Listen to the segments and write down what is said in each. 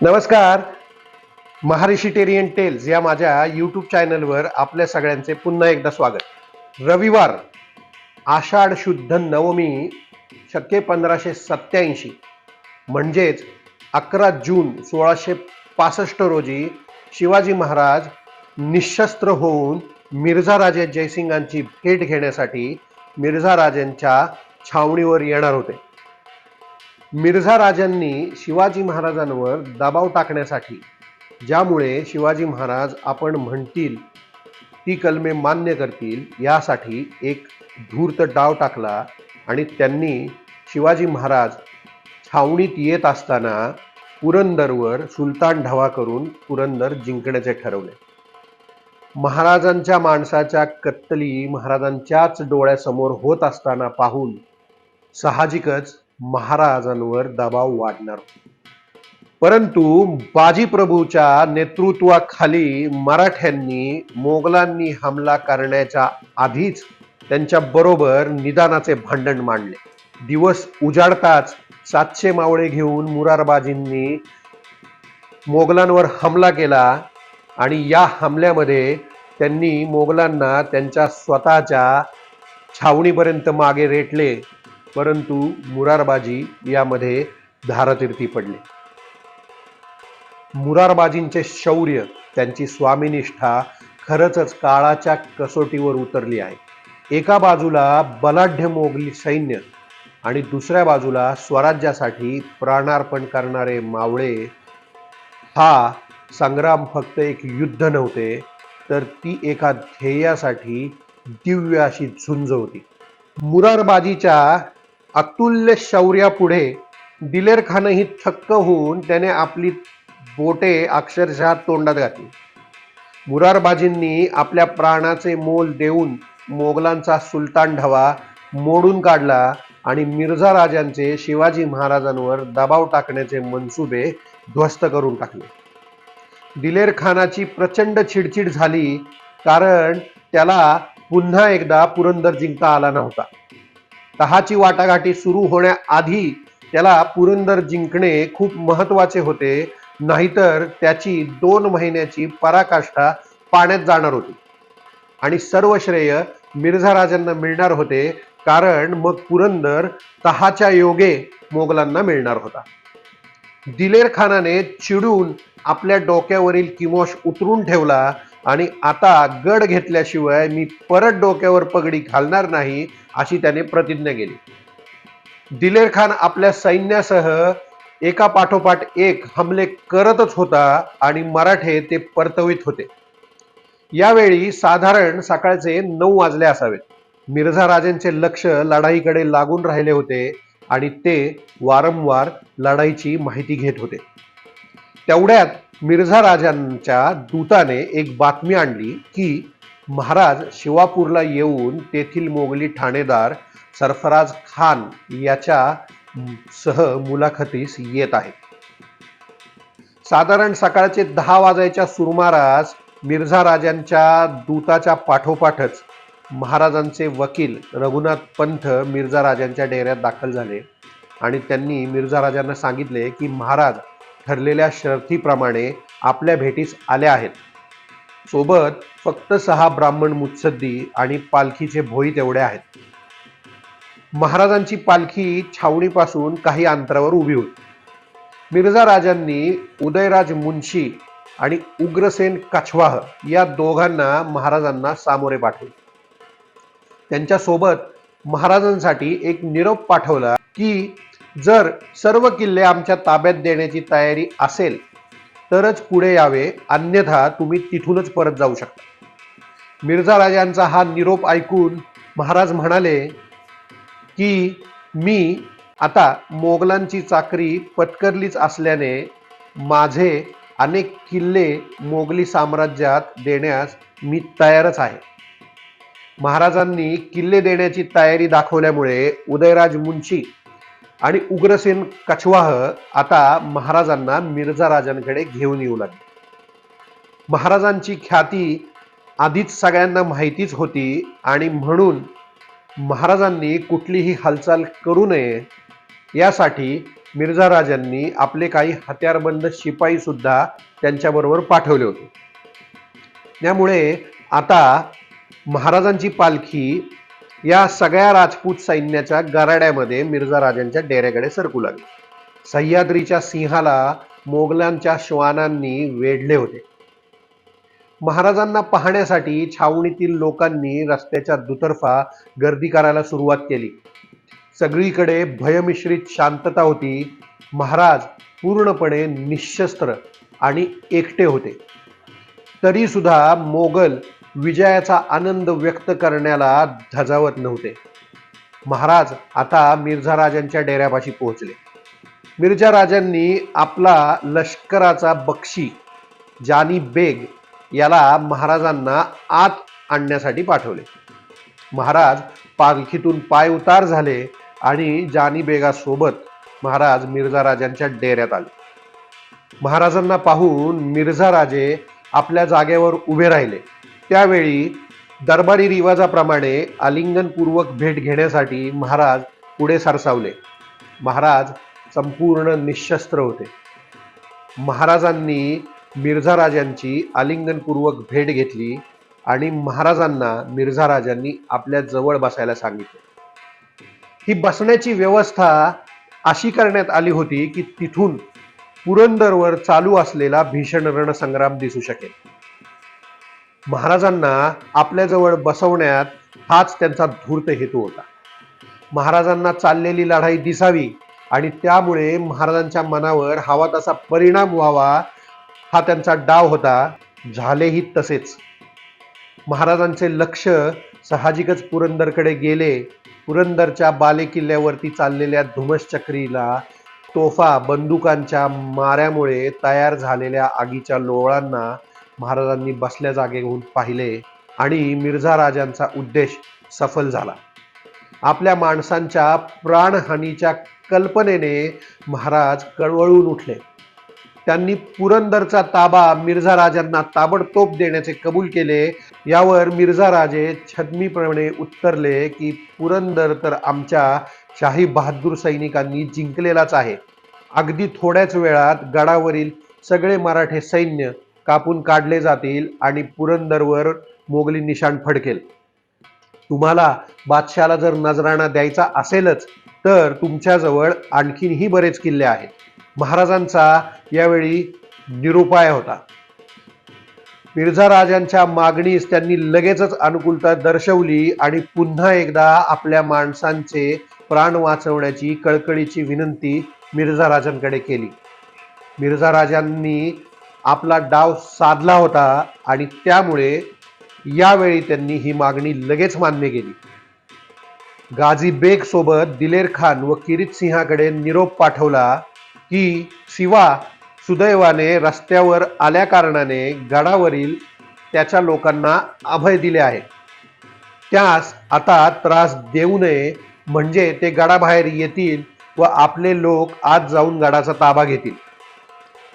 नमस्कार. महारिशिटेरियन टेल्स या माझ्या यूट्यूब चॅनलवर आपल्या सगळ्यांचे पुन्हा एकदा स्वागत. रविवार आषाढ शुद्ध नवमी शक्य पंधराशे सत्याऐंशी म्हणजेच अकरा जून सोळाशे पासष्ट रोजी शिवाजी महाराज निशस्त्र होऊन मिर्झा राजे जयसिंगांची भेट घेण्यासाठी मिर्झा राजेंच्या छावणीवर येणार होते. मिर्झा राजांनी शिवाजी महाराजांवर दबाव टाकण्यासाठी ज्यामुळे शिवाजी महाराज आपण म्हणतील ती कलमे मान्य करतील यासाठी एक धूर्त डाव टाकला आणि त्यांनी शिवाजी महाराज छावणीत येत असताना पुरंदरवर सुलतान ढवा करून पुरंदर जिंकण्याचे ठरवले. महाराजांच्या माणसाच्या कत्तली महाराजांच्याच डोळ्यासमोर होत असताना पाहून साहजिकच महाराजांवर दबाव वाढणार. परंतु बाजीप्रभूच्या नेतृत्वाखाली मराठ्यांनी मोगलांनी हमला करण्याच्या आधीच त्यांच्या बरोबर निदानाचे भांडण मांडले. दिवस उजाडताच सातशे मावळे घेऊन मुरारबाजींनी मोगलांवर हमला केला आणि या हमल्यामध्ये त्यांनी मोगलांना त्यांच्या स्वतःच्या छावणीपर्यंत मागे रेटले. परंतु मुरारबाजी यामध्ये धारतीर्थी पडले. मुरारबाजींचे शौर्य त्यांची स्वामीनिष्ठा खरंच काळाच्या कसोटीवर उतरली आहे. एका बाजूला बलाढ्य मोगली सैन्य आणि दुसऱ्या बाजूला स्वराज्यासाठी प्राणार्पण करणारे मावळे हा संग्राम फक्त एक युद्ध नव्हते तर ती एका ध्येयासाठी दिव्य अशी झुंज होती. मुरारबाजीच्या अतुल्य शौर्यापुढे दिलेर खानही थक्क होऊन त्याने आपली बोटे अक्षरशः तोंडात घातली. मुरारबाजींनी आपल्या प्राणाचे मोल देऊन मोगलांचा सुलतान ढवा मोडून काढला आणि मिर्झा राजांचे शिवाजी महाराजांवर दबाव टाकण्याचे मनसुबे ध्वस्त करून टाकले. दिलेर खानाची प्रचंड चिडचिड झाली कारण त्याला पुन्हा एकदा पुरंदर जिंकता आला नव्हता. तहाची वाटाघाटी सुरू होण्याआधी त्याला पुरंदर जिंकणे खूप महत्त्वाचे होते. नाहीतर त्याची दोन महिन्याची पराकाष्ठा पाण्यात जाणार होती. आणि सर्व श्रेय मिर्झा राजांना मिळणार होते कारण मग पुरंदर तहाच्या योगे मोगलांना मिळणार होता. दिलेर खानाने चिडून आपल्या डोक्यावरील किमोश उतरून ठेवला आणि आता गड घेतल्याशिवाय मी परत डोक्यावर पगडी घालणार नाही अशी त्याने प्रतिज्ञा केली. दिलेर खान आपल्या सैन्यासह एका पाठोपाठ एक हमले करतच होता आणि मराठे ते परतवित होते. यावेळी साधारण सकाळचे नऊ वाजले असावेत मिर्झा राजेंचे लक्ष लढाईकडे लागून राहिले होते आणि ते वारंवार लढाईची माहिती घेत होते. तेवढ्यात मिर्झा राजांच्या दूताने एक बातमी आणली की महाराज शिवापूरला येऊन तेथील मोगली ठाणेदार सरफराज खान याच्या सह मुलाखतीस येत आहेत. साधारण सकाळचे दहा वाजायच्या सुरमारास मिर्झा राजांच्या दूताच्या पाठोपाठच महाराजांचे वकील रघुनाथ पंथ मिर्झा राजांच्या डेऱ्यात दाखल झाले आणि त्यांनी मिर्झा राजांना सांगितले की महाराज ठरलेल्या शर्थीप्रमाणे आपल्या भेटीस आल्या आहेत. सोबत फक्त सहा ब्राह्मण मुत्सद्दी आणि पालखीचे भोई तेवढे आहेत. महाराजांची पालखी छावणीपासून काही अंतरावर उभी होती मिर्झा राजांनी उदयराज मुन्शी आणि उग्रसेन कछवाह या दोघांना महाराजांना सामोरे पाठवले. त्यांच्यासोबत महाराजांसाठी एक निरोप पाठवला की जर सर्व किल्ले आमच्या ताब्यात देण्याची तयारी असेल तरच पुढे यावे अन्यथा तुम्ही तिथूनच परत जाऊ शकता. मिर्झा राजांचा हा निरोप ऐकून महाराज म्हणाले की मी आता मोगलांची चाकरी पत्करलीच असल्याने माझे अनेक किल्ले मोगली साम्राज्यात देण्यास मी तयारच आहे. महाराजांनी किल्ले देण्याची तयारी दाखवल्यामुळे उदयराज मुंशी आणि उग्रसेन कछवाह आता महाराजांना मिर्झा राजांकडे घेऊन येऊ लागले. महाराजांची ख्याती आधीच सगळ्यांना माहितीच होती आणि म्हणून महाराजांनी कुठलीही हालचाल करू नये यासाठी मिर्झा राजांनी आपले काही हत्यारबंद शिपाईसुद्धा त्यांच्याबरोबर पाठवले होते. त्यामुळे आता महाराजांची पालखी या सगळ्या राजपूत सैन्याच्या गराड्यामध्ये मिर्झा राजांच्या डेऱ्याकडे सरकू लागले. सह्याद्रीच्या सिंहाला मोगलांच्या श्वानांनी वेढले होते. महाराजांना पाहण्यासाठी छावणीतील लोकांनी रस्त्याच्या दुतर्फा गर्दी करायला सुरुवात केली. सगळीकडे भयमिश्रित शांतता होती. महाराज पूर्णपणे निशस्त्र आणि एकटे होते. तरीसुद्धा मोगल विजयाचा आनंद व्यक्त करण्याला धजावत नव्हते. महाराज आता मिर्झा राजांच्या डेऱ्यापाशी पोहोचले. मिर्झा राजांनी आपला लष्कराचा बक्षी जानी बेग याला महाराजांना आत आणण्यासाठी पाठवले. महाराज पालखीतून पाय उतार झाले आणि जानी बेगासोबत महाराज मिर्झा राजांच्या डेऱ्यात आले. महाराजांना पाहून मिर्झा राजे आपल्या जागेवर उभे राहिले. त्यावेळी दरबारी रिवाजाप्रमाणे आलिंगनपूर्वक भेट घेण्यासाठी महाराज पुढे सरसावले. महाराज संपूर्ण निशस्त्र होते. महाराजांनी मिर्झा राजांची आलिंगनपूर्वक भेट घेतली आणि महाराजांना मिर्झा राजांनी आपल्या जवळ बसायला सांगितले. ही बसण्याची व्यवस्था अशी करण्यात आली होती की तिथून पुरंदरवर चालू असलेला भीषण रणसंग्राम दिसू शकेल. महाराजांना आपल्याजवळ बसवण्यात हाच त्यांचा धूर्त हेतू होता. महाराजांना चाललेली लढाई दिसावी आणि त्यामुळे महाराजांच्या मनावर हवा तसा परिणाम व्हावा हा त्यांचा डाव होता झालेही तसेच. महाराजांचे लक्ष साहजिकच पुरंदरकडे गेले. पुरंदरच्या बालेकिल्ल्यावरती चाललेल्या धुमसचक्रीला तोफा बंदुकांच्या माऱ्यामुळे तयार झालेल्या आगीच्या लोळांना महाराजांनी बसल्या जागेहून पाहिले आणि मिर्झा राजांचा उद्देश सफल झाला. आपल्या माणसांच्या प्राणहानीच्या कल्पनेने महाराज कळवळून उठले. त्यांनी पुरंदरचा ताबा मिर्झा राजांना ताबडतोब देण्याचे कबूल केले. यावर मिर्झा राजे छद्मीप्रमाणे उत्तरले की पुरंदर तर आमच्या शाही बहादूर सैनिकांनी जिंकलेलाच आहे. अगदी थोड्याच वेळात गडावरील सगळे मराठे सैन्य कापून काढले जातील आणि पुरंदरवर मोगली निशाण फडकेल. तुम्हाला बादशाला जर नजराणा द्यायचा असेलच तर तुमच्याजवळ आणखीनही बरेच किल्ले आहेत. महाराजांचा यावेळी निरुपाय होता. मिर्झा राजांच्या मागणीस त्यांनी लगेचच अनुकूलता दर्शवली आणि पुन्हा एकदा आपल्या माणसांचे प्राण वाचवण्याची कळकळीची विनंती मिर्झा राजांकडे केली. मिर्झा राजांनी आपला डाव साधला होता आणि त्यामुळे यावेळी त्यांनी ही मागणी लगेच मान्य केली. गाझी बेग सोबत दिलेर खान व किरीत सिंहाकडे निरोप पाठवला की शिवा सुदैवाने रस्त्यावर आल्या कारणाने गडावरील त्याच्या लोकांना अभय दिले आहे. त्यास आता त्रास देऊ नये म्हणजे ते गडाबाहेर येतील व आपले लोक आज जाऊन गडाचा ताबा घेतील.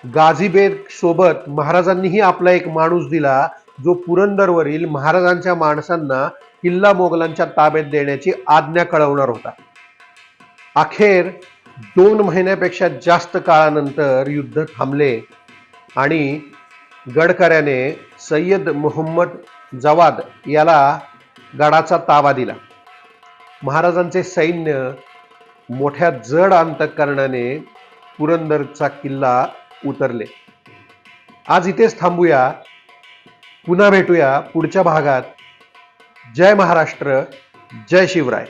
गाझीबेग सोबत महाराजांनीही आपला एक माणूस दिला जो पुरंदरवरील महाराजांच्या माणसांना किल्ला मोगलांच्या ताब्यात देण्याची आज्ञा कळवणार होता. अखेर दोन महिन्यापेक्षा जास्त काळानंतर युद्ध थांबले आणि गडकऱ्याने सय्यद मोहम्मद जवाद याला गडाचा ताबा दिला. महाराजांचे सैन्य मोठ्या जड अंतकरणाने पुरंदरचा किल्ला उतरले. आज इथेच थांबूया. पुन्हा भेटूया पुढच्या भागात. जय महाराष्ट्र जय शिवराय.